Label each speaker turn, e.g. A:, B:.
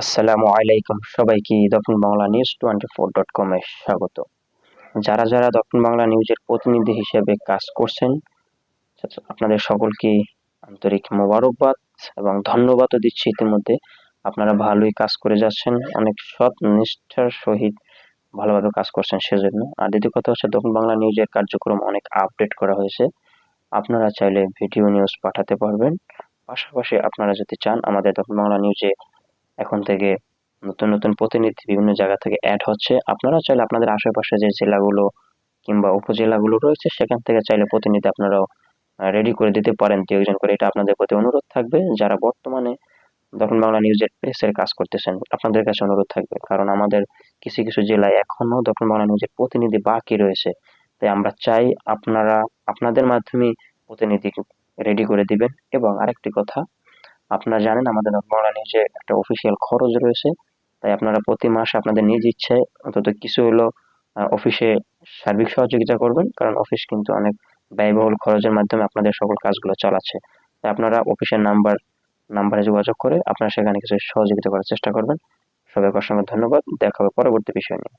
A: আসসালামু আলাইকুম। সবাইকে Dakshin Bangla news twenty four dot কমে স্বাগত। যারা যারা দক্ষিণ বাংলা নিউজের প্রতিনিধি হিসেবে কাজ করছেন, আপনাদের সকলকে আন্তরিক মোবারকবাদ এবং ধন্যবাদও দিচ্ছি ইতিমধ্যে। আপনারা ভালোই কাজ করে যাচ্ছেন, অনেক সৎ, নিষ্ঠার সহিত ভালোভাবে কাজ করছেন সেজন্য। আর দ্বিতীয় কথা হচ্ছে দক্ষিণ বাংলা নিউজের কার্যক্রম অনেক আপডেট করা হয়েছে। আপনারা চাইলে ভিডিও নিউজ পাঠাতে পারবেন। পাশাপাশি আপনারা যদি চান, আমাদের দক্ষিণ বাংলা নিউজে এখন থেকে নতুন নতুন প্রতিনিধি বিভিন্ন জায়গা থেকে অ্যাড হচ্ছে। আপনারা চাইলে আপনাদের আশেপাশে যে জেলাগুলো কিংবা উপজেলাগুলো রয়েছে, সেখান থেকে চাইলে প্রতিনিধি আপনারাও রেডি করে দিতে পারেন। দু একজন করে এটা আপনাদের প্রতি অনুরোধ থাকবে। যারা বর্তমানে দক্ষিণ বাংলা নিউজের প্রেসের কাজ করতেছেন, আপনাদের কাছে অনুরোধ থাকবে। কারণ আমাদের কিছু কিছু জেলায় এখনও দক্ষিণ বাংলা নিউজের প্রতিনিধি বাকি রয়েছে। তাই আমরা চাই আপনারা, আপনাদের মাধ্যমে প্রতিনিধি রেডি করে দিবেন। এবং আরেকটি কথা আপনারা জানেন আমাদের নিউজে একটা অফিসিয়াল খরচ রয়েছে, তাই আপনারা প্রতি মাসে আপনাদের নিজ ইচ্ছায় অন্তত কিছু হলো অফিসে সার্বিক সহযোগিতা করবেন, কারণ অফিস কিন্তু অনেক ব্যয়বহুল খরচের মাধ্যমে আপনাদের সকল কাজগুলো চালাচ্ছে। তাই আপনারা অফিসের নাম্বার নাম্বারে যোগাযোগ করে আপনারা সেখানে কিছু সহযোগিতা করার চেষ্টা করবেন। সবাইকে অসংখ্য ধন্যবাদ। দেখা হবে পরবর্তী বিষয় নিয়ে।